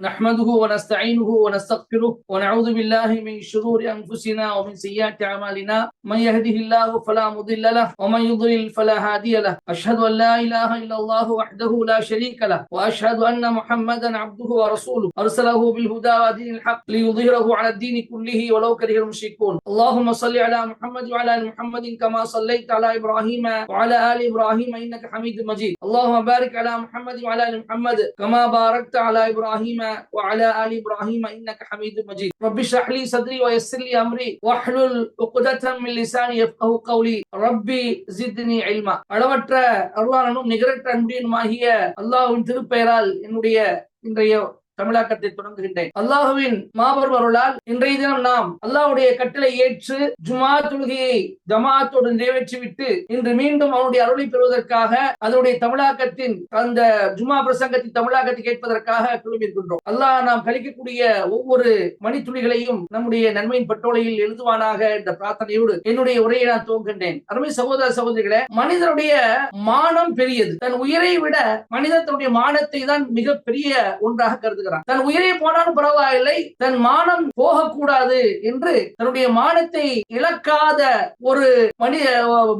نحمده ونستعينه ونستغفره ونعوذ بالله من شرور أنفسنا ومن سيئات أعمالنا. من يهده الله فلا مضل له ومن يضلل فلا هادي له. أشهد أن لا إله إلا الله وحده لا شريك له وأشهد أن محمدا عبده ورسوله. أرسله بالهدى ودين الحق ليظهره على الدين كله ولو كره المشركون. اللهم صل على محمد وعلى آل محمد كما صليت على إبراهيم وعلى آل إبراهيم إنك حميد مجيد. اللهم بارك على محمد وعلى آل محمد كما باركت على إبراهيم وعلى ال ابراهيم انك حميد مجيد رب اشرح لي صدري ويسر لي امري واحلل عقدة من لساني يفقهوا قولي ربي زدني علما அளவற்ற அருளாளனும் நிகரற்ற அன்பியனுமாகிய அல்லாஹ்வின் திருப்பெயரால் என்னுடைய இன்றைய தமிழாக்கத்தை தொடங்குகின்றேன். அல்லாஹுவின் மாபெரும் அருளால் இன்றைய தினம் நாம் அல்லாஹுடைய கட்டளை ஏற்று ஜுமா தொழுகையை ஜமாத்தோடு நிறைவேற்றிவிட்டு இன்று மீண்டும் அவனுடைய அருளை பெறுவதற்காக அதனுடைய தமிழாக்கத்தின் அந்த ஜுமா பிரசங்கத்தின் தமிழாக்கத்தை கேட்பதற்காக குழுமிருக்கின்றோம் அல்லாஹ் நாம் கழிக்கக்கூடிய ஒவ்வொரு மணித்துளிகளையும் நம்முடைய நன்மையின் பட்டோலையில் எழுதுவானாக என்ற பிரார்த்தனையோடு என்னுடைய உரையை நான் துவங்குகின்றேன். அருமை சகோதர சகோதரிகளே மனிதனுடைய மானம் பெரியது. தன் உயிரை விட மனிதனுடைய மானத்தை தான் மிக பெரிய ஒன்றாக இருக்கிறான் தன் உயிரை போனாலும் பரவாயில்லை தன் மானம் போகக்கூடாது என்று தன்னுடைய மானத்தை இழக்காத ஒரு மனித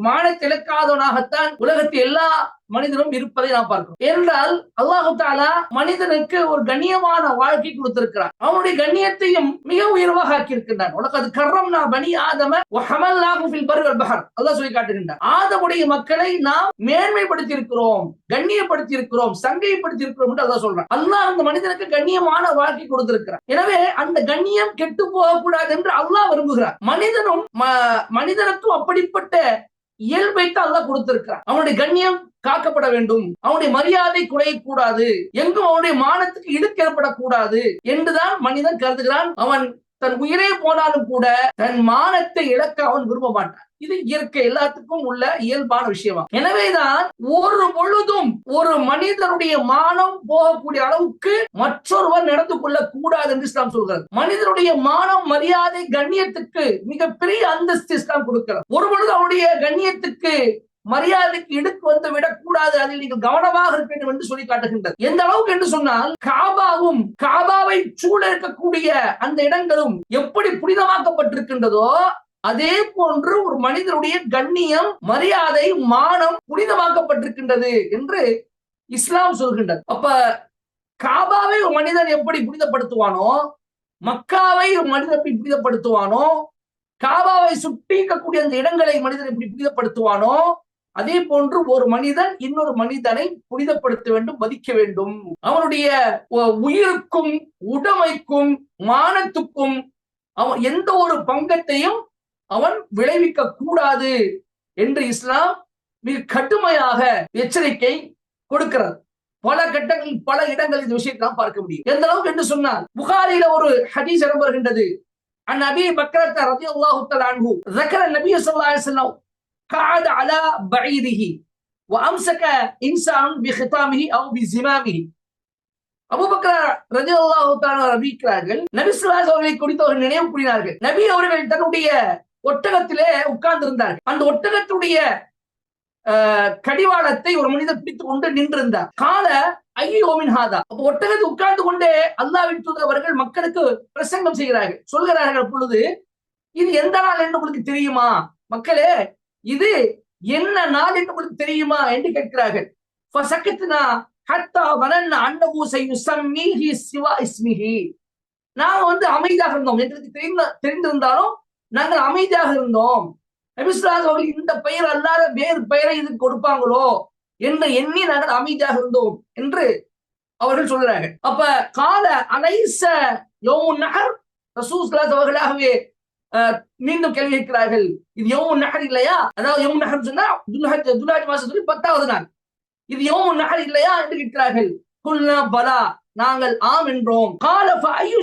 மானத்தை இழக்காதவனாகத்தான் உலகத்தில் எல்லா மனிதனும் இருப்பதை நாம் பார்க்கிறோம். ஏனென்றால் அல்லாஹு தாலா மனிதனுக்கு ஒரு கண்ணியமான வாழ்க்கை கொடுத்திருக்கிறார் அவனுடைய கண்ணியத்தையும் மிக உயர்வாக ஆக்கியிருக்கின்றான். உனக்கு அது கர்ரம் நான் பனி ஆதம பஹர். அல்லாஹ் சொல்லி காட்டுகின்றான். ஆதமுடைய மக்களை நாம் மேன்மைப்படுத்தி இருக்கிறோம் கண்ணியப்படுத்தி இருக்கிறோம் சங்கைப்படுத்தி இருக்கிறோம் என்று அல்லாஹ் சொல்றான். அல்லாஹ் அந்த மனிதனுக்கு கண்ணியமான வாழ்க்கை கொடுத்திருக்கிறார் எனவே அந்த கண்ணியம் கெட்டு போகக்கூடாது என்று அல்லாஹ் விரும்புகிறார் மனிதனும் மனிதனுக்கும் அப்படிப்பட்ட இயல்பைத்தான் அல்லாஹ் கொடுத்திருக்கிறான். அவனுடைய கண்ணியம் காக்கப்பட வேண்டும். அவனுடைய மரியாதை குறையக்கூடாது. எங்கும் அவனுடைய மானத்துக்கு இடுக்கு ஏற்படக்கூடாது என்றுதான் மனிதன் கருதுகிறான். அவன் தன் உயிரே போனாலும் கூட தன் மானத்தை இழக்க அவன் விரும்ப மாட்டான். இது இயற்கை எல்லாத்துக்கும் உள்ள இயல்பான விஷயமா. எனவேதான் ஒரு பொழுதும் ஒரு மனிதனுடைய மானம் போகக்கூடிய அளவுக்கு மற்றொருவர் நடந்து கொள்ள கூடாது என்று இஸ்லாம் சொல்கிறது. மனிதனுடைய மானம் மரியாதை கண்ணியத்துக்கு மிகப்பெரிய அந்தஸ்து இஸ்லாம் கொடுக்கிறது. ஒரு பொழுது அவனுடைய கண்ணியத்துக்கு மரியாதைக்கு இடுக்கு வந்து விடக்கூடாது அதில் நீங்கள் கவனமாக இருக்க வேண்டும் என்று சொல்லி காட்டுகின்றது. எந்த அளவுக்கு என்று சொன்னால் காபாவும் காபாவை சூழ இருக்கக்கூடிய அந்த இடங்களும் எப்படி புனிதமாக்கப்பட்டிருக்கின்றதோ அதே போன்று ஒரு மனிதனுடைய கண்ணியம் மரியாதை மானம் புனிதமாக்கப்பட்டிருக்கின்றது என்று இஸ்லாம் சொல்கின்றது. அப்ப காபாவை ஒரு மனிதன் எப்படி புனிதப்படுத்துவானோ மக்காவை ஒரு மனிதன் எப்படி புனிதப்படுத்துவானோ காபாவை சுட்டிக்கக்கூடிய இருக்கக்கூடிய அந்த இடங்களை மனிதன் எப்படி புனிதப்படுத்துவானோ அதே போன்று ஒரு மனிதன் இன்னொரு மனிதனை புனிதப்படுத்த வேண்டும் மதிக்க வேண்டும். அவனுடைய உயிருக்கும் உடமைக்கும் மானத்துக்கும் அவன் எந்த ஒரு பங்கத்தையும் அவன் விளைவிக்க கூடாது என்று இஸ்லாம் மிக கடுமையாக எச்சரிக்கை கொடுக்கிறது. பல கட்டங்கள் பல இடங்கள் இந்த விஷயத்தை நாம் பார்க்க முடியும். எந்த அளவுக்கு என்று சொன்னால் புகாரில ஒரு ஹதீஸ் இடம்பெறுகின்றது அந்நபி பக்ரத்த ரதி அல்லாஹு அன்ஹு ஜக்கர நபி சல்லா النبي صلى الله عليه وسلم قعد على بعيره وامسك انسان بختامه او بزمامه அபுபக்கர ரஜி அல்லாஹு அறிவிக்கிறார்கள் நபி சுல்லாஸ் அவர்களை குறித்து அவர்கள் நினைவு கூறினார்கள் நபி அவர்கள் தன்னுடைய ஒட்டகத்திலே உட்கார்ந்து இருந்தார்கள் அந்த ஒட்டகத்துடைய கடிவாளத்தை ஒரு மனிதர் பிடித்துக் கொண்டு நின்றிருந்தார் கால ஐயோமின் ஹாதா அப்ப ஒட்டகத்தை உட்கார்ந்து கொண்டே அல்லாவின் தூதவர்கள் மக்களுக்கு பிரசங்கம் செய்கிறார்கள் சொல்கிறார்கள் பொழுது இது எந்த நாள் என்று உங்களுக்கு தெரியுமா மக்களே இது என்ன நாள் என்று உங்களுக்கு தெரியுமா என்று கேட்கிறார்கள். ஹத்தா வனன் அன்னபூ சிவா இஸ்மிஹி. நாங்க வந்து அமைதியாக இருந்தோம். எங்களுக்கு தெரிந்த தெரிந்திருந்தாலும் நாங்கள் அமைதியாக இருந்தோம். நபிஸ்லாஸ் அவர்கள் இந்த பெயர் அல்லாத வேறு பெயரை இதுக்கு கொடுப்பாங்களோ என்று எண்ணி நாங்கள் அமைதியாக இருந்தோம் என்று அவர்கள் சொல்றாங்க அப்ப கால அலைச யோமுன் நகர் ரசூஸ்லாஸ் அவர்களாகவே மீண்டும் கேள்வி கேட்கிறார்கள். இது யோமுன் நகர் இல்லையா? அதாவது யோமுன் நகர் சொன்னா துல்ஹஜ் துல்ஹஜ் மாசத்துக்கு பத்தாவது நாள். இது யோமுன் நகர் இல்லையா என்று கேட்கிறார்கள். குல்னா பலா நாங்கள் ஆம் என்றோம். கால ஃபஅய்யு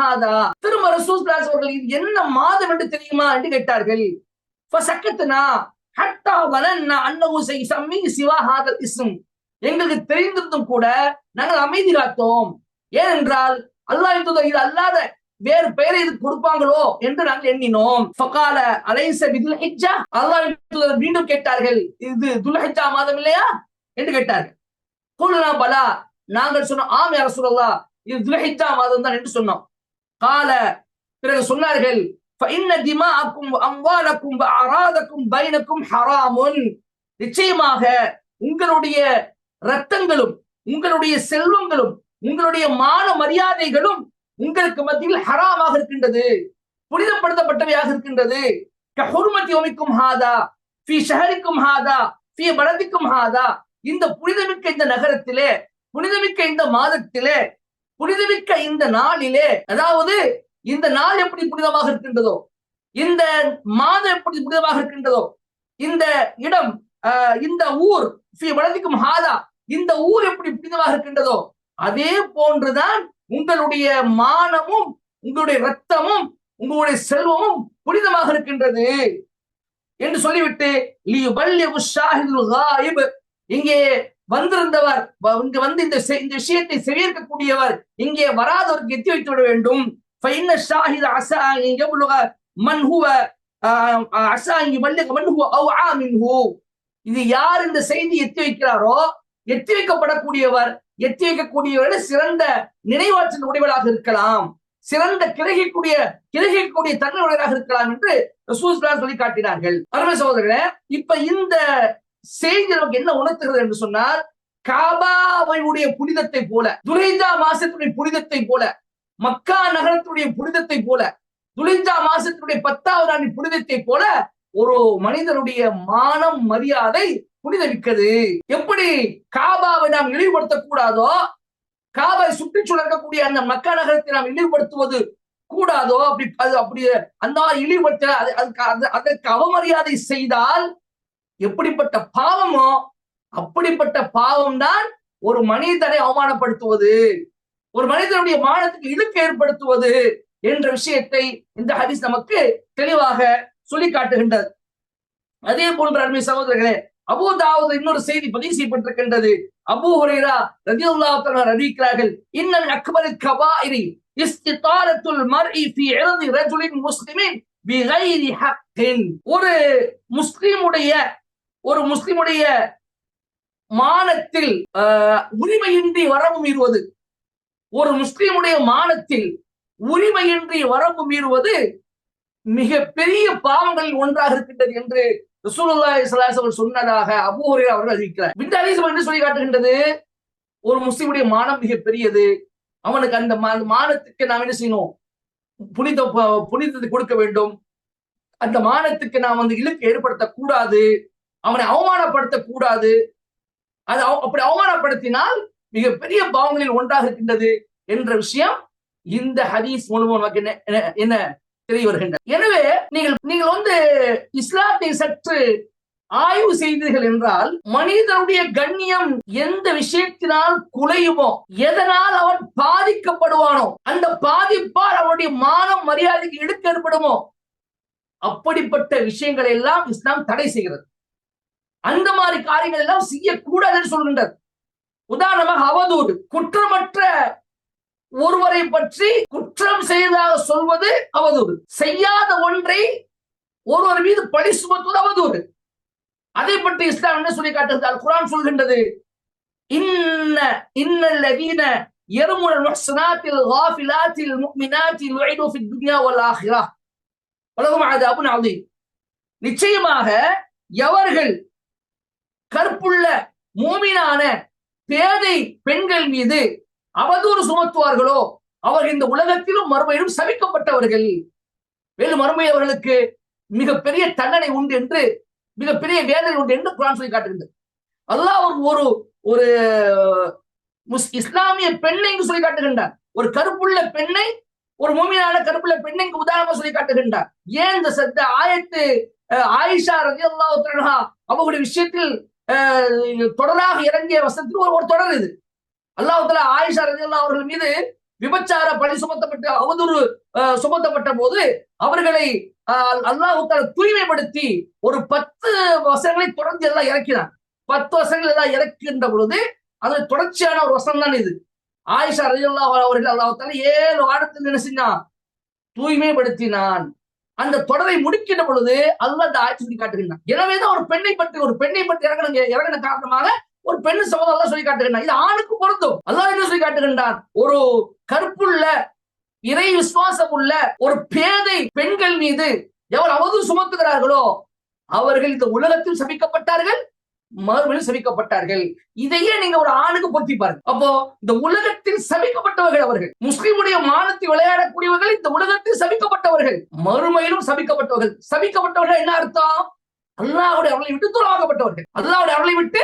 ஹாதா. திரும்ப ரசூல் அவர்கள் இது என்ன மாதம் என்று தெரியுமா என்று கேட்டார்கள். ஃபசக்கத்னா ஹத்தா வலன்னா செய் சம்மி சிவா ஹாதல் இஸ்ம். எங்களுக்கு தெரிந்திருந்தும் கூட நாங்கள் அமைதி காத்தோம். ஏனென்றால் அல்லாஹ் இது அல்லாத வேறு பெயரை இது கொடுப்பாங்களோ என்று நாங்கள் எண்ணினோம் ஃபகால அலைஸ பிதுல் ஹிஜ்ஜா அல்லாஹ் தூதர் மீண்டும் கேட்டார்கள் இது துல்ஹிஜ்ஜா மாதம் இல்லையா என்று கேட்டார்கள் குல்னா பலா நாங்கள் சொன்னோம் ஆம் யார சொல்லலாம் இது துல்ஹிஜ்ஜா மாதம் தான் என்று சொன்னோம் கால பிறகு சொன்னார்கள் فإن دماءكم وأموالكم وأعراضكم بينكم حرام நிச்சயமாக உங்களுடைய ரத்தங்களும் உங்களுடைய செல்வங்களும் உங்களுடைய மான மரியாதைகளும் உங்களுக்கு மத்தியில் ஹராமாக இருக்கின்றது புனிதப்படுத்தப்பட்டவையாக இருக்கின்றது. கஹுர்மதி ஒமிக்கும் ஹாதா ஃபி ஷஹரிக்கும் ஹாதா ஃபி பலதிக்கும் ஹாதா. இந்த புனிதமிக்க இந்த நகரத்திலே புனிதமிக்க இந்த மாதத்திலே புனிதமிக்க இந்த நாளிலே அதாவது இந்த நாள் எப்படி புனிதமாக இருக்கின்றதோ இந்த மாதம் எப்படி புனிதமாக இருக்கின்றதோ இந்த இடம் இந்த ஊர் ஃபி ஹாதா இந்த ஊர் எப்படி புனிதமாக இருக்கின்றதோ அதே போன்றுதான் உங்களுடைய மானமும் உங்களுடைய ரத்தமும் உங்களுடைய செல்வமும் புனிதமாக இருக்கின்றது. என்று சொல்லிவிட்டு இங்கே வந்திருந்தவர் இங்க வந்து இந்த இந்த விஷயத்தை செவியிருக்கக்கூடியவர் இங்கே வராதவருக்கு எத்தி வைத்து விட வேண்டும். இது யார் இந்த செய்தி எத்தி வைக்கிறாரோ எத்தி வைக்கப்படக்கூடியவர்? எட்டி வைக்கக்கூடியவர் சிறந்த நினைவாற்றல் உடையவராக இருக்கலாம். சிறந்த கிரகிக்கூடிய கிரகிக்கக்கூடிய தன்மை உடையவராக இருக்கலாம் என்று ரசூல் சொல்லி காட்டினார்கள் அருமை சகோதரர்களே இப்ப இந்த செய்தி நமக்கு என்ன உணர்த்துகிறது என்று சொன்னால் காபாவையுடைய புனிதத்தை போல துரைஞ்சா மாசத்துடைய புனிதத்தை போல மக்கா நகரத்துடைய புனிதத்தை போல துளிஞ்சா மாசத்துடைய பத்தாவது ஆண்டின் புனிதத்தை போல ஒரு மனிதனுடைய மானம் மரியாதை புனிதமிக்கது. எப்படி காபாவை நாம் இழிவுபடுத்தக் கூடாதோ காபை சுற்றி சுழக்கக்கூடிய அந்த மக்கள் நகரத்தை நாம் இழிவுபடுத்துவது கூடாதோ அப்படி அது அப்படி அந்த மாதிரி இழிவுபடுத்த அது- அது- அதற்கு அவமரியாதை செய்தால் எப்படிப்பட்ட பாவமோ அப்படிப்பட்ட பாவம் தான் ஒரு மனிதனை அவமானப்படுத்துவது. ஒரு மனிதனுடைய மானத்துக்கு இழுக்கு ஏற்படுத்துவது என்ற விஷயத்தை இந்த ஹரிஸ் நமக்கு தெளிவாக சொல்லி காட்டுகின்றது அதே போன்ற அருமை சகோதரர்களே அபூதாவது இன்னொரு செய்தி பதிவு செய்யப்பட்டிருக்கின்றது. அபூ ஹுரைரா ரதி அறிவிக்கிறார்கள் இன்னல் அக்பரு கபாயிரி இஸ்திதாரத்துல் மர்இ ஃபி இர்தி ரஜுலின் முஸ்லிமின் பிகைரி ஹக்கின். ஒரு முஸ்லிமுடைய ஒரு முஸ்லிமுடைய மானத்தில் உரிமையின்றி வரவு மீறுவது. ஒரு முஸ்லிமுடைய மானத்தில் உரிமையின்றி வரவு மீறுவது மிக பெரிய பாவங்களில் ஒன்றாக இருக்கின்றது என்று ரசூலுல்லாஹி சொன்னதாக அபூ அவர்கள் அறிவிக்கிறார். இந்த என்று சொல்லி காட்டுகின்றது ஒரு முஸ்லிமுடைய மானம் மிக பெரியது. அவனுக்கு அந்த மா- மானத்துக்கு நாம் என்ன செய்யணும்? புனித புனிதத்தை கொடுக்க வேண்டும். அந்த மானத்துக்கு நாம் வந்து இழுக்கு ஏற்படுத்தக்கூடாது. அவனை அவமானப்படுத்தக் கூடாது அது அப்படி அவமானப்படுத்தினால் மிகப்பெரிய பாவங்களில் ஒன்றாக இருக்கின்றது என்ற விஷயம் இந்த ஹதீஸ் மூலமாக நமக்கு என்ன என்ன- என்ன தெரிய வருகின்றன. எனவே நீங்கள் நீங்கள் வந்து இஸ்லாத்தை சற்று ஆய்வு செய்தீர்கள் என்றால் மனிதனுடைய கண்ணியம் எந்த விஷயத்தினால் குலையுமோ எதனால் அவன் பாதிக்கப்படுவானோ அந்த பாதிப்பால் அவனுடைய மானம் மரியாதைக்கு இழுக்கு ஏற்படுமோ அப்படிப்பட்ட விஷயங்களை எல்லாம் இஸ்லாம் தடை செய்கிறது. அந்த மாதிரி காரியங்கள் எல்லாம் செய்யக்கூடாது சொல்கின்றது. உதாரணமாக அவதூறு குற்றமற்ற ஒருவரை பற்றி குற்றம் செய்ததாக சொல்வது அவதூறு செய்யாத ஒன்றை ஒருவர் மீது பழி சுமத்துவது அவதூறு அதை பற்றி இஸ்லாம் என்ன சொல்லி காட்டுகிறது அல் குர்ஆன் சொல்கின்றது இன்ன இன்னல்லதீன يرمون المحصنات الغافلات المؤمنات لعنوا في الدنيا والآخرة ولهم عذاب عظيم நிச்சயமாக எவர்கள் கற்புள்ள மூமினான பேதை பெண்கள் மீது அவதூறு சுமத்துவார்களோ? அவர்கள் இந்த உலகத்திலும் மறுமையிலும் சபிக்கப்பட்டவர்கள் மேலும் மறுமை அவர்களுக்கு மிகப்பெரிய தண்டனை உண்டு என்று மிகப்பெரிய வேதனை உண்டு என்று குரான் சொல்லி காட்டுகின்றது. அல்லாஹ் ஒரு ஒரு ஒரு முஸ்- இஸ்லாமிய பெண்ணை இங்கு சொல்லி காட்டுகின்றார் ஒரு கருப்புள்ள பெண்ணை ஒரு மூமியான கருப்புள்ள பெண்ணை இங்கு உதாரணமா சொல்லி காட்டுகின்றார் ஏன் இந்த சத்த ஆயத்து அஹ், ஆயிஷா ரதி அல்லா அவங்களுடைய விஷயத்தில் அஹ், தொடராக இறங்கிய வசனத்தில் ஒரு ஒரு தொடர் இது. அல்லாஹத்துல ஆயிஷா ரலியல்லாஹு அவர்கள் மீது விபச்சார பழி சுமத்தப்பட்ட அவதூறு அஹ், சுமத்தப்பட்ட போது அவர்களை அஹ், தூய்மைப்படுத்தி ஒரு பத்து வசனங்களை தொடர்ந்து எல்லாம் இறக்கினார் பத்து வசனங்கள் எல்லாம் இறக்கின்ற பொழுது அது தொடர்ச்சியான ஒரு வசனம் தான் இது. ஆயிஷா ரலியல்லாஹு அவர்கள் அல்லாஹ்வுத்தாலா ஏழு வாரத்தில் என்ன செஞ்சான்? தூய்மைப்படுத்தினான். அந்த தொடரை முடிக்கின்ற பொழுது அல்லாஹ் அந்த ஆட்சி சுட்டி காட்டுகின்றான் எனவேதான் ஒரு பெண்ணை பற்றி ஒரு பெண்ணை பற்றி இறங்கின இறங்கின காரணமாக ஒரு பெண்ணு சமூகம் எல்லாம் சொல்லி காட்டுகின்றான். இது ஆணுக்கு பொருந்தும். அல்லாஹ் என்ன சொல்லி காட்டுகின்றான்? ஒரு கற்புள்ள இறை விசுவாசம் உள்ள ஒரு பேதை பெண்கள் மீது எவர் அவதூறு சுமத்துகிறார்களோ அவர்கள் இந்த உலகத்தில் சபிக்கப்பட்டார்கள் மறுபடியும் சபிக்கப்பட்டார்கள். இதையே நீங்க ஒரு ஆணுக்கு பொருத்தி பாருங்க. அப்போ இந்த உலகத்தில் சபிக்கப்பட்டவர்கள் அவர்கள். முஸ்லிமுடைய மானத்தை விளையாடக்கூடியவர்கள் இந்த உலகத்தில் சபிக்கப்பட்டவர்கள். மறுமையிலும் சபிக்கப்பட்டவர்கள். சபிக்கப்பட்டவர்கள் என்ன அர்த்தம்? அல்லாவுடைய அருளை விட்டு தூரமாக்கப்பட்டவர்கள் அல்லாவுடைய அருளை விட்டு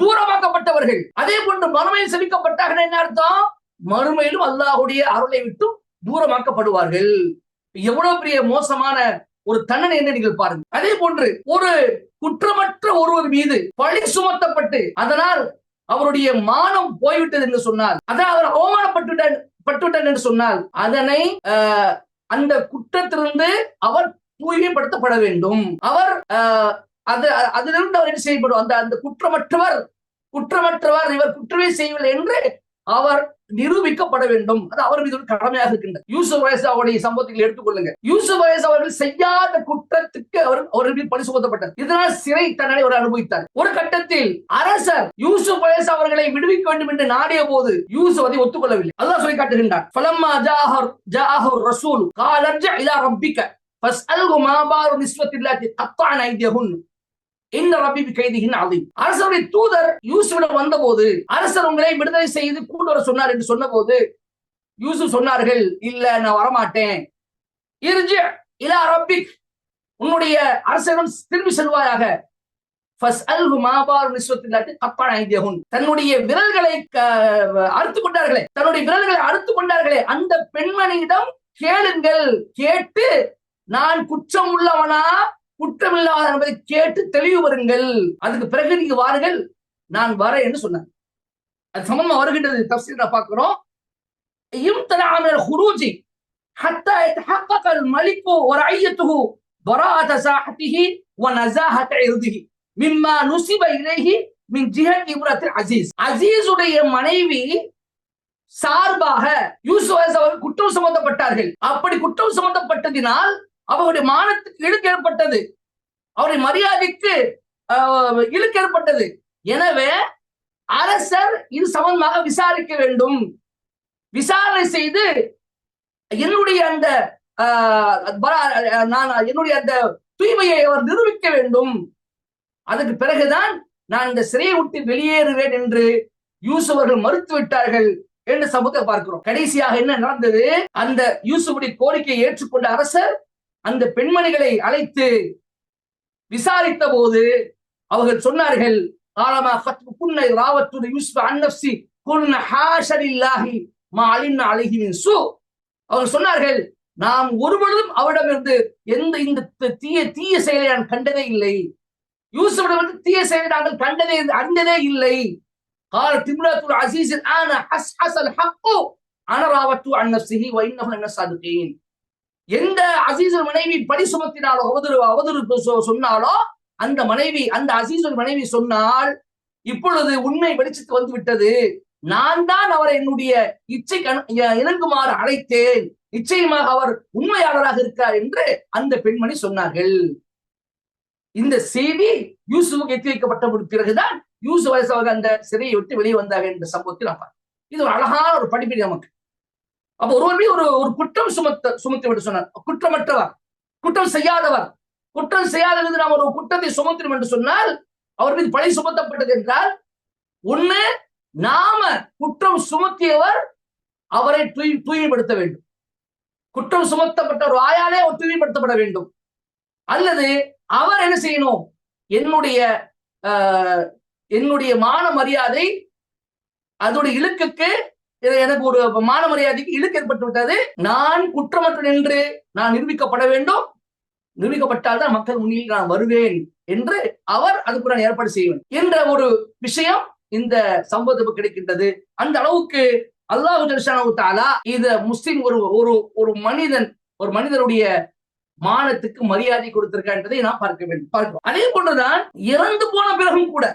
தூரமாக்கப்பட்டவர்கள். அதே போன்று மறுமையில் சபிக்கப்பட்டார்கள் என்ன அர்த்தம்? மறுமையிலும் அல்லாஹுடைய அருளை விட்டு தூரமாக்கப்படுவார்கள். எவ்வளவு பெரிய மோசமான ஒரு தண்டனை என்ன நீங்கள் பாருங்க அதே போன்று ஒரு குற்றமற்ற ஒருவர் மீது பழி சுமத்தப்பட்டு அதனால் அவருடைய மானம் போய்விட்டது என்று சொன்னால் அதான் அவர் அவமானப்பட்டுவிட்டார் பட்டுவிட்டார் என்று சொன்னால் அதனை அந்த குற்றத்திலிருந்து அவர் தூய்மைப்படுத்தப்பட வேண்டும். அவர் அது அதிலிருந்து அவர் என்ன செய்யப்படும் அந்த அந்த குற்றமற்றவர் குற்றமற்றவர் இவர் குற்றமே செய்யவில்லை என்று அவர் நிரூபிக்கப்பட வேண்டும். அது அவர் மீது ஒரு கடமையாக இருக்கின்றது யூசுப் வயசு அவருடைய சம்பவத்தில் எடுத்துக்கொள்ளுங்க. யூசுப் வயசு அவர்கள் செய்யாத குற்றத்துக்கு அவர் அவர்கள் மீது பழி சுமத்தப்பட்டார் இதனால் சிறை தண்டனை அவர் அனுபவித்தார். ஒரு கட்டத்தில் அரசர் யூசுப் வயசு அவர்களை விடுவிக்க வேண்டும் என்று நாடிய போது யூசுப் அதை ஒத்துக்கொள்ளவில்லை. அல்லாஹ் சொல்லி காட்டுகின்றார் பலம்மா ஜாஹர் ஜாஹர் ரசூல் காலர்ஜ இலா ரப்பிக்க ஃபஸ்அல்ஹு மா பாரு நிஸ்வத்தில்லாத்தி கத்தான் ஐதியஹுன். அரசருடைய தூதர் யூசுவிடம் வந்தபோது அரசர் உங்களை விடுதலை செய்து கூட்டு வர சொன்னார் என்று சொன்னபோது யூசுப் சொன்னார்கள் இல்ல நான் வரமாட்டேன். இர்ஜி இல அரபிக் உன்னுடைய அரசரிடம் திரும்பி செல்வாயாக. தன்னுடைய விரல்களை அறுத்து கொண்டார்களே தன்னுடைய விரல்களை அறுத்து கொண்டார்களே அந்த பெண்மணியிடம் கேளுங்கள் கேட்டு நான் குற்றம் உள்ளவனா குற்றமில்லாத என்பதை கேட்டு தெளிவு வருங்கள் அதுக்கு பிறகு நீங்க வாருங்கள் நான் வரேன் என்று சொன்னார் அது சமமா வருகின்றது தப்சீரா பார்க்கிறோம் يمتنع من الخروج حتى يتحقق الملك ورعيته براءة ساحته ونزاهة عرضه مما نسب إليه من جهة إبرة العزيز عزيز உடைய மனைவி சார்பாக யூசுப் அலைஹிஸ் அவர்கள் குற்றம் சுமத்தப்பட்டார்கள் அப்படி குற்றம் சுமத்தப்பட்டதினால் அவருடைய மானத்துக்கு இழுக்கு ஏற்பட்டது. அவருடைய மரியாதைக்கு இழுக்கு ஏற்பட்டது. எனவே அரசர் இது சம்பந்தமாக விசாரிக்க வேண்டும். விசாரணை செய்து என்னுடைய அந்த நான் என்னுடைய அந்த தூய்மையை அவர் நிரூபிக்க வேண்டும். அதுக்கு பிறகுதான் நான் இந்த சிறையை விட்டு வெளியேறுவேன் என்று யூசுவர்கள் மறுத்து விட்டார்கள் என்று சமூகத்தை பார்க்கிறோம். கடைசியாக என்ன நடந்தது? அந்த யூசுபுடி கோரிக்கையை ஏற்றுக்கொண்ட அரசர் அந்த பெண்மணிகளை அழைத்து விசாரித்த போது அவர்கள் சொன்னார்கள் ஆலமா குன்னை ராவத்துடைய யூசுப் அன்னப்சி குன்ன ஹாஷரில்லாஹி மா அலிம்னா அலைஹி மின் சூ அவர்கள் சொன்னார்கள் நாம் ஒருபொழுதும் அவரிடமிருந்து எந்த இந்த தி- தீய தீய செயலை நான் கண்டதே இல்லை யூசுஃபிடமிருந்து தீய செயலை நாங்கள் கண்டதே அறிந்ததே இல்லை قال تمرة العزيز الآن حسحس الحق أنا راودت عن نفسه وإنه لمن الصادقين எந்த அசீசர் மனைவி படி சுமத்தினாலோ அவதூறு அவதூறு சொன்னாலோ அந்த மனைவி அந்த அசீசர் மனைவி சொன்னால் இப்பொழுது உண்மை வெளிச்சத்து வந்து விட்டது. நான் தான் அவரை என்னுடைய இச்சை இணங்குமாறு அழைத்தேன். நிச்சயமாக அவர் உண்மையாளராக இருக்கார் என்று அந்த பெண்மணி சொன்னார்கள். இந்த செய்தி யூசுவுக்கு எத்தி வைக்கப்பட்ட பிறகுதான் யூசு வயசு அவர்கள் அந்த சிறையை விட்டு வெளியே வந்தார்கள் என்ற சம்பவத்தில் நான் இது ஒரு அழகான ஒரு படிப்பினை நமக்கு. அப்ப ஒருவர் மீது ஒரு ஒரு குற்றம் சுமத்த சுமத்தி விட்டு சொன்னார் குற்றமற்றவர் குற்றம் செய்யாதவர் குற்றம் செய்யாதது நாம் ஒரு குற்றத்தை சுமத்தினோம் என்று சொன்னால் அவர் மீது பழி சுமத்தப்பட்டது என்றால் ஒண்ணு நாம குற்றம் சுமத்தியவர் அவரை தூய் தூய்மைப்படுத்த வேண்டும். குற்றம் சுமத்தப்பட்ட ஒரு ஆயாலே அவர் தூய்மைப்படுத்தப்பட வேண்டும். அல்லது அவர் என்ன செய்யணும்? என்னுடைய என்னுடைய மான மரியாதை அதோட இலக்குக்கு எனக்கு ஒரு மான மரியாதைக்கு இழுக்கு ஏற்பட்டு விட்டது. நான் குற்றமற்ற நின்று நான் நிரூபிக்கப்பட வேண்டும். நிரூபிக்கப்பட்டால் தான் மக்கள் முன்னில் நான் வருவேன் என்று அவர் அதுக்கு நான் ஏற்பாடு செய்வேன் என்ற ஒரு விஷயம் இந்த சம்பவத்துக்கு கிடைக்கின்றது. அந்த அளவுக்கு அல்லாஹு ஜல்ஷானு தாலா இத முஸ்லிம் ஒரு ஒரு ஒரு மனிதன் ஒரு மனிதனுடைய மானத்துக்கு மரியாதை கொடுத்திருக்கான்றதை நாம் பார்க்க வேண்டும். பார்க்கிறோம். அதே போன்றுதான் இறந்து போன பிறகும் கூட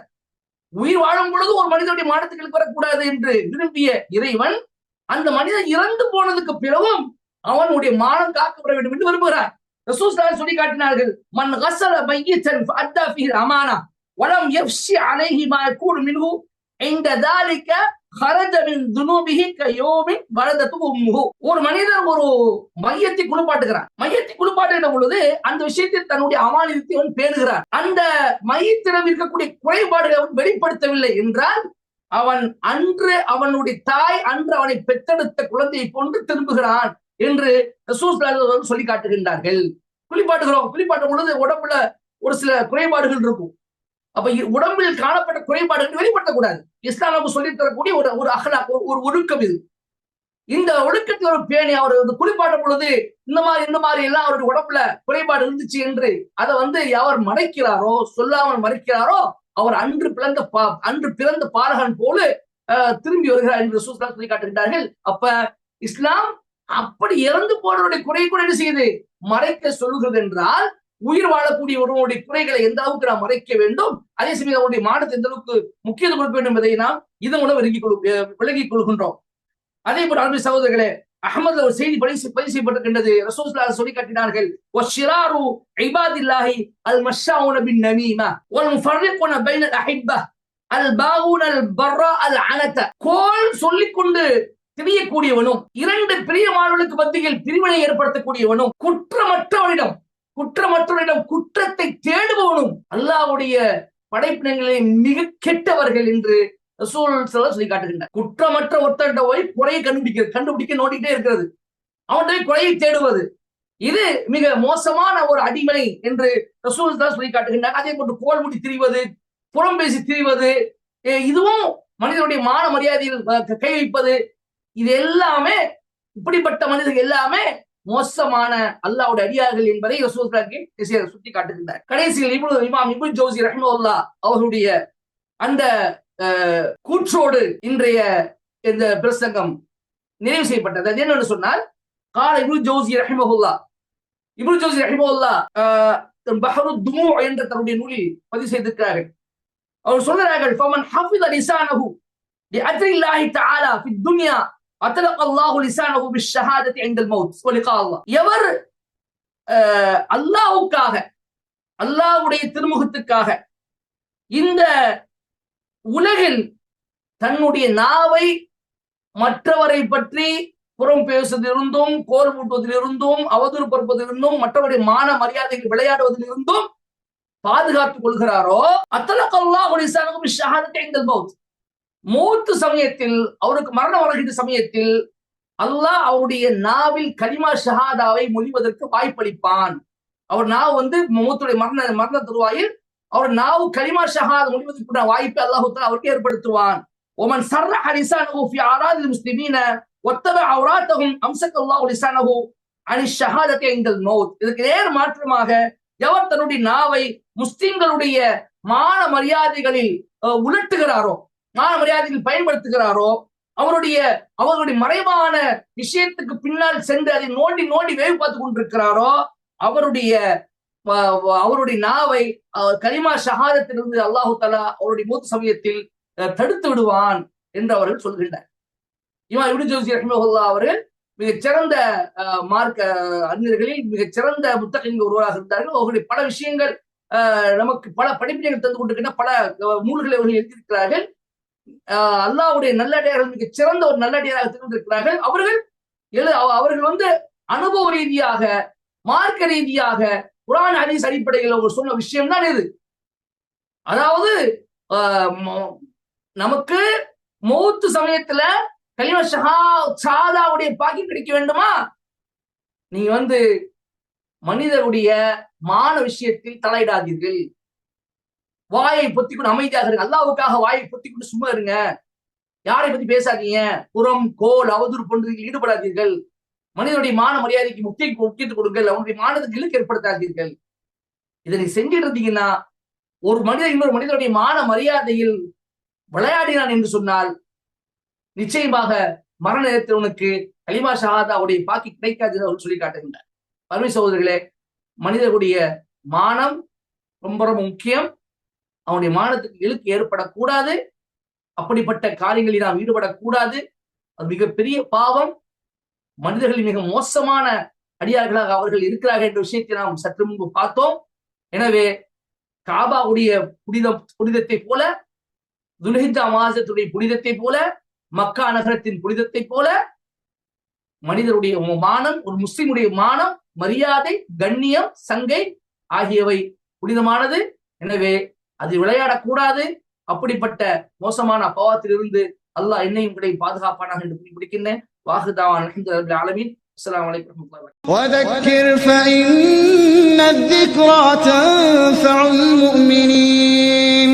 உயிர் வாழும் பொழுது ஒரு மனிதனுடைய மானத்துக்கு வரக்கூடாது என்று விரும்பிய இறைவன் அந்த மனிதன் இறந்து போனதுக்கு பிறகும் அவனுடைய மானம் காக்கப்பட வேண்டும் என்று விரும்புகிறார். ரசூஸ்லாம் சொல்லி காட்டினார்கள் மன் ஹசல மையத்தன் அத்தா அமானா வலம் எஃப்சி அலைஹி மா கூடும் மின்ஹு இந்த தாலிக்க ஒரு மனிதன் ஒரு மையத்தை குளிப்பாட்டுகிறான் மையத்தை குளிப்பாட்டுகிற பொழுது அந்த விஷயத்தை தன்னுடைய அமானிதத்தை அவன் பேணுகிறார். அந்த மையத்திடம் இருக்கக்கூடிய குறைபாடுகளை அவன் வெளிப்படுத்தவில்லை என்றால் அவன் அன்று அவனுடைய தாய் அன்று அவனை பெற்றெடுத்த குழந்தையை கொண்டு திரும்புகிறான் என்று சொல்லி காட்டுகின்றார்கள் குளிப்பாட்டுகிறோம். குளிப்பாட்டும் பொழுது உடம்புல ஒரு சில குறைபாடுகள் இருக்கும். அப்ப இ- உடம்பில் காணப்பட்ட குறைபாடுகள் வெளிப்படுத்தக்கூடாது இஸ்லாம் நமக்கு தரக்கூடிய ஒரு ஒரு அகலா ஒரு ஒழுக்கம் இது. இந்த ஒழுக்கத்தில் ஒரு பேணி அவர் வந்து குளிப்பாட்டும் பொழுது இந்த மாதிரி இந்த மாதிரி எல்லாம் அவருடைய உடம்புல குறைபாடு இருந்துச்சு என்று அதை வந்து அவர் மறைக்கிறாரோ சொல்லாமல் மறைக்கிறாரோ அவர் அன்று பிறந்த பா அன்று பிறந்த பாலகன் போல அஹ், திரும்பி வருகிறார் என்று ரசூலுல்லாஹ் சொல்லி காட்டுகின்றார்கள் அப்ப இஸ்லாம் அப்படி இறந்து போனவருடைய குறை கூட என்ன செய்யுது? மறைக்க சொல்லுகிறது என்றால் உயிர் வாழக்கூடிய ஒருவனுடைய குறைகளை எந்த அளவுக்கு நாம் மறைக்க வேண்டும்? அதே சமயம் அவனுடைய மானத்தை எந்த அளவுக்கு முக்கியத்துவம் கொடுக்க வேண்டும் என்பதை நாம் இதன் மூலம் விளங்கிக் கொள் விளங்கிக் கொள்கின்றோம். அதே போல் அன்பு சகோதரர்களே அகமது ஒரு செய்தி பதிவு பதிவு செய்யப்பட்டிருக்கின்றது. ரசூலுல்லாஹ் சொல்லி காட்டினார்கள் வஷிராரு ஐபாதில்லாஹி அல் மஷாவுன பின் நமீமா வல் முஃபர்ரிகுன பைனல் அஹிப்பா அல் பாவுன அல் பர்ரா அல் அனத கோல் சொல்லிக்கொண்டு திரியக்கூடியவனும் இரண்டு பிரியமானவர்களுக்கு மத்தியில் பிரிவினை ஏற்படுத்தக்கூடியவனும் குற்றமற்றவனிடம் குற்றமற்றவரிடம் குற்றத்தை தேடுபவனும் அல்லாவுடைய படைப்பினங்களை மிக கெட்டவர்கள் என்று ரசூல் ஸல்லல்லாஹு சொல்லி காட்டுகின்றார் குற்றமற்ற ஒருத்தர்கிட்ட போய் குறையை கண்டுபிடிக்கிறது கண்டுபிடிக்க நோண்டிட்டே இருக்கிறது. அவன் போய் குறையை தேடுவது. இது மிக மோசமான ஒரு அடிமை என்று ரசூல் தான் சொல்லி காட்டுகின்றார் அதே போன்று கோல் முடி திரிவது புறம் பேசி திரிவது இதுவும் மனிதனுடைய மான மரியாதையில் கை வைப்பது இது எல்லாமே இப்படிப்பட்ட மனிதர்கள் எல்லாமே மோசமான அல்லாவுடைய அடியார்கள் என்பதை சுட்டி காட்டுகின்றார். கடைசியில் இவ்வளவு இமாம் இபு ஜோசி ரஹ்மோல்லா அவர்களுடைய அந்த கூற்றோடு இன்றைய இந்த பிரசங்கம் நிறைவு செய்யப்பட்டது. அது என்னன்னு சொன்னால் கால இபு ஜோசி ரஹிமஹுல்லா இபு ஜோசி ரஹிமஹுல்லா பஹரு துமு என்ற தன்னுடைய நூலில் பதிவு செய்திருக்கிறார்கள். அவர் சொல்கிறார்கள் ஃபமன் ஹஃபித லிசானஹு லி அத்ரில்லாஹி தஆலா ஃபி துன்யா எவர் அல்லாவுக்காக அல்லாவுடைய திருமுகத்துக்காக இந்த உலகில் தன்னுடைய நாவை மற்றவரை பற்றி புறம் பேசுவதிலிருந்தும் கோல் மூட்டுவதிலிருந்தும் அவதூறு பொறுப்பதிலிருந்தும் மற்றவருடைய மான மரியாதைகள் விளையாடுவதிலிருந்தும் பாதுகாத்துக் கொள்கிறாரோ அத்தலக்கல்லாஹ் ஷஹாதத்தை எங்கள் மவுத் மூத்து சமயத்தில் அவருக்கு மரணம் வருகின்ற சமயத்தில் அல்லாஹ் அவருடைய நாவில் கலிமா ஷஹாதாவை மொழிவதற்கு வாய்ப்பளிப்பான். அவர் நாவு வந்து மூத்துடைய மரண மரண தருவாயில் அவர் நாவு கலிமா ஷஹாத் மொழிவதற்குள்ள வாய்ப்பை அல்லாஹு அவருக்கு ஏற்படுத்துவான். ஒமன் சர்ர ஹரிசான் ஃபி ஆராதில் முஸ்லிமீன ஒத்தப அவுராத்தஹும் அம்சக்கல்லாஹு லிசானஹு அனி ஷஹாதத்தை எங்கள் மௌத். இதுக்கு நேர் மாற்றமாக எவர் தன்னுடைய நாவை முஸ்லிம்களுடைய மான மரியாதைகளில் உலட்டுகிறாரோ மான மரியாதைகள் பயன்படுத்துகிறாரோ அவருடைய அவருடைய மறைவான விஷயத்துக்கு பின்னால் சென்று அதை நோண்டி நோண்டி வேவு பார்த்து கொண்டிருக்கிறாரோ அவருடைய அவருடைய நாவை அஹ், கலிமா ஷஹாதத்திலிருந்து அல்லாஹு தலா அவருடைய மூத்த சமயத்தில் அஹ், தடுத்து விடுவான் என்று அவர்கள் சொல்கின்றனர் இவன் இப்னு ஜௌசி ரஹ்மஹுல்லா அவர்கள் மிகச்சிறந்த அஹ், மார்க்க அறிஞர்களில் மிகச் சிறந்த புத்தகங்கள் ஒருவராக இருந்தார்கள். அவர்களுடைய பல விஷயங்கள் அஹ், நமக்கு பல படிப்பினைகள் தந்து கொண்டிருக்கின்ற பல நூல்களை அவர்கள் எழுதியிருக்கிறார்கள். அஹ், அல்லாஹ்வுடைய நல்லடியார்கள் சிறந்த ஒரு நல்லடியாராக திகழ்ந்திருக்கிறார்கள். அவர்கள் எழு அவ- அவர்கள் வந்து அனுபவ ரீதியாக மார்க்க ரீதியாக குரான் ஹதீஸ் அடிப்படையில் அவர் சொன்ன விஷயம் தான் இது. அதாவது ஆஹ், நமக்கு மௌத்து சமயத்துல கலிம ஷஹா சாதாவுடைய பாக்கி கிடைக்க வேண்டுமா? நீ வந்து மனிதருடைய மான விஷயத்தில் தலையிடாதீர்கள். வாயை பொத்திக்கொண்டு அமைதியாக இருங்க. அல்லாவுக்காக வாயை பொத்திக்கொண்டு சும்மா இருங்க. யாரை பத்தி பேசாதீங்க. புறம் கோல் அவதூறு போன்றதில் ஈடுபடாதீர்கள். மனிதனுடைய மான மரியாதைக்கு முக்கிய முக்கியத்துவம் கொடுங்கள். அவனுடைய மானத்துக்கு இழுக்கு ஏற்படுத்தாதீர்கள். இதை நீ செஞ்சுட்டு இருந்தீங்கன்னா ஒரு மனிதன் இன்னொரு மனிதனுடைய மான மரியாதையில் விளையாடினான் என்று சொன்னால் நிச்சயமாக மரண நேரத்தில் உனக்கு கலிமா ஷஹாதாவுடைய பாக்கி கிடைக்காது என்று அவர் சொல்லி காட்டுகின்றார். பரமி சகோதரர்களே மனிதர்களுடைய மானம் ரொம்ப ரொம்ப முக்கியம். அவனுடைய மானத்துக்கு இழுக்கு ஏற்படக்கூடாது. அப்படிப்பட்ட காரியங்களில் நாம் ஈடுபடக்கூடாது. அது மிகப்பெரிய பாவம். மனிதர்களின் மிக மோசமான அடியார்களாக அவர்கள் இருக்கிறார்கள் என்ற விஷயத்தை நாம் சற்று முன்பு பார்த்தோம். எனவே காபாவுடைய புனிதம் புனிதத்தை போல துல்ஹிஜா மாசத்துடைய புனிதத்தை போல மக்கா நகரத்தின் புனிதத்தை போல மனிதருடைய மானம் ஒரு முஸ்லிமுடைய மானம் மரியாதை கண்ணியம் சங்கை ஆகியவை புனிதமானது. எனவே அது விளையாடக்கூடாது அப்படிப்பட்ட மோசமான அபாவத்திலிருந்து அல்லாஹ் என்னையும் கூட பாதுகாப்பானாக என்று குறிப்பிடுகின்றேன் வாகுதாவான் அலமது ஆலமீன் அஸ்ஸலாமு அலைக்கும் வரஹ்மத்துல்லாஹி وذكر فإن الذكرى تنفع المؤمنين